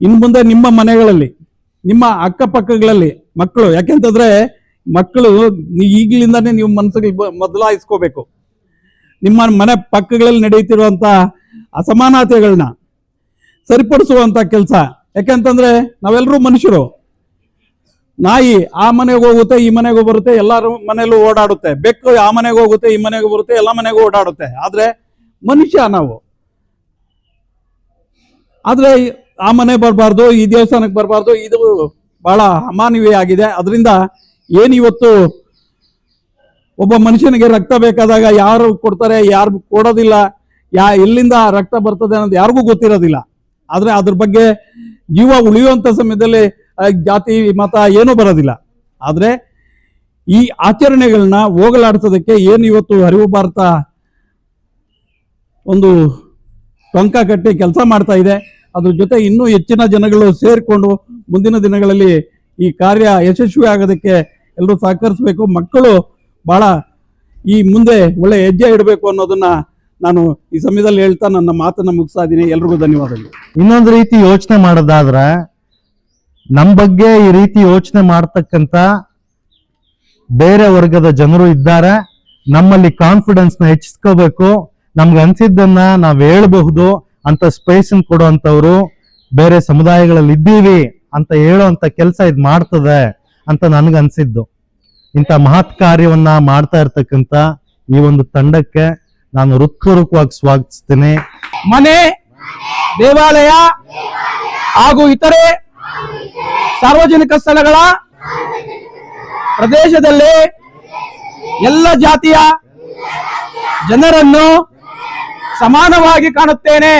ಇನ್ನು ಮುಂದೆ ನಿಮ್ಮ ಮನೆಗಳಲ್ಲಿ, ನಿಮ್ಮ ಅಕ್ಕಪಕ್ಕಗಳಲ್ಲಿ ಮಕ್ಕಳು ಯಾಕೆಂತಂದ್ರೆ ಮಕ್ಕಳು ಈಗಲಿಂದಾನೇ ನೀವು ಮನಸ್ಸಿಗೆ ಬದಲಾಯಿಸ್ಕೋಬೇಕು. ನಿಮ್ಮ ಮನೆ ಪಕ್ಕಗಳಲ್ಲಿ ನಡೆಯುತ್ತಿರುವಂತ ಅಸಮಾನತೆಗಳನ್ನ ಸರಿಪಡಿಸುವಂತ ಕೆಲಸ. ಯಾಕೆಂತಂದ್ರೆ ನಾವೆಲ್ಲರೂ ಮನುಷ್ಯರು. ನಾಯಿ ಆ ಮನೆಗೆ ಹೋಗುತ್ತೆ, ಈ ಮನೆಗೂ ಬರುತ್ತೆ, ಎಲ್ಲರೂ ಮನೆಯಲ್ಲೂ ಓಡಾಡುತ್ತೆ. ಬೆಕ್ಕು ಆ ಮನೆಗೆ ಹೋಗುತ್ತೆ, ಈ ಮನೆಗೂ ಬರುತ್ತೆ, ಎಲ್ಲ ಮನೆಗೂ ಓಡಾಡುತ್ತೆ. ಆದ್ರೆ ಮನುಷ್ಯ ನಾವು. ಆದ್ರೆ ಆ ಮನೆ ಬರಬಾರ್ದು, ಈ ದೇವಸ್ಥಾನಕ್ಕೆ ಬರಬಾರ್ದು, ಇದು ಬಹಳ ಅಮಾನವೀಯ ಆಗಿದೆ. ಅದರಿಂದ ಏನು ಇವತ್ತು ಒಬ್ಬ ಮನುಷ್ಯನಿಗೆ ರಕ್ತ ಬೇಕಾದಾಗ ಯಾರು ಕೊಡ್ತಾರೆ, ಯಾರು ಕೊಡೋದಿಲ್ಲ, ಯಾ ಎಲ್ಲಿಂದ ರಕ್ತ ಬರ್ತದೆ ಅನ್ನೋದು ಯಾರಿಗೂ ಗೊತ್ತಿರೋದಿಲ್ಲ. ಆದರೆ ಅದ್ರ ಬಗ್ಗೆ ಜೀವ ಉಳಿಯುವಂತ ಸಮಯದಲ್ಲಿ ಜಾತಿ, ಮತ ಏನೂ ಬರೋದಿಲ್ಲ. ಆದರೆ ಈ ಆಚರಣೆಗಳನ್ನ ಹೋಗಲಾಡಿಸೋದಕ್ಕೆ ಏನು ಇವತ್ತು ಅರಿವು ಭಾರತ ಒಂದು ಟೊಂಕ ಕಟ್ಟಿ ಕೆಲಸ ಮಾಡ್ತಾ ಇದೆ. ಅದ್ರ ಜೊತೆ ಇನ್ನೂ ಹೆಚ್ಚಿನ ಜನಗಳು ಸೇರಿಕೊಂಡು ಮುಂದಿನ ದಿನಗಳಲ್ಲಿ ಈ ಕಾರ್ಯ ಯಶಸ್ವಿ ಆಗೋದಕ್ಕೆ ಎಲ್ಲರೂ ಸಹಕರಿಸಬೇಕು. ಮಕ್ಕಳು ಬಹಳ ಈ ಮುಂದೆ ಒಳ್ಳೆ ಹೆಜ್ಜೆ ಇಡಬೇಕು ಅನ್ನೋದನ್ನ ನಾನು ಈ ಸಮಯದಲ್ಲಿ ಹೇಳ್ತಾ ನನ್ನ ಮಾತನ್ನ ಮುಗಿಸ್ತಾ ಇದ್ದೀನಿ. ಎಲ್ರಿಗೂ ಧನ್ಯವಾದಗಳು. ಇನ್ನೊಂದು ರೀತಿ ಯೋಚನೆ ಮಾಡೋದಾದ್ರೆ ನಮ್ಮ ಬಗ್ಗೆ ಈ ರೀತಿ ಯೋಚನೆ ಮಾಡ್ತಕ್ಕಂಥ ಬೇರೆ ವರ್ಗದ ಜನರು ಇದ್ದಾರೆ. ನಮ್ಮಲ್ಲಿ ಕಾನ್ಫಿಡೆನ್ಸ್ನ ಹೆಚ್ಚಿಸ್ಕೋಬೇಕು. ನಮ್ಗೆ ಅನ್ಸಿದ್ದನ್ನ ನಾವು ಹೇಳ್ಬಹುದು. ಅಂತ ಸ್ಪೇಸ್ ಕೊಡುವಂತವ್ರು ಬೇರೆ ಸಮುದಾಯಗಳಲ್ಲಿ ಇದ್ದೀವಿ ಅಂತ ಹೇಳುವಂತ ಕೆಲಸ ಇದು ಮಾಡ್ತದೆ ಅಂತ ನನ್ಗನ್ಸಿದ್ದು ಇಂಥ ಮಹತ್ ಕಾರ್ಯವನ್ನ ಮಾಡ್ತಾ ಇರ್ತಕ್ಕಂತ ಈ ಒಂದು ತಂಡಕ್ಕೆ ನಾನು ಹೃತ್ಪೂರ್ವಕವಾಗಿ ಸ್ವಾಗತಿಸ್ತೇನೆ. ಮನೆ, ದೇವಾಲಯ ಹಾಗೂ ಇತರೆ ಸಾರ್ವಜನಿಕ ಸ್ಥಳಗಳ ಪ್ರದೇಶದಲ್ಲಿ ಎಲ್ಲ ಜಾತಿಯ ಜನರನ್ನು ಸಮಾನವಾಗಿ ಕಾಣುತ್ತೇನೆ.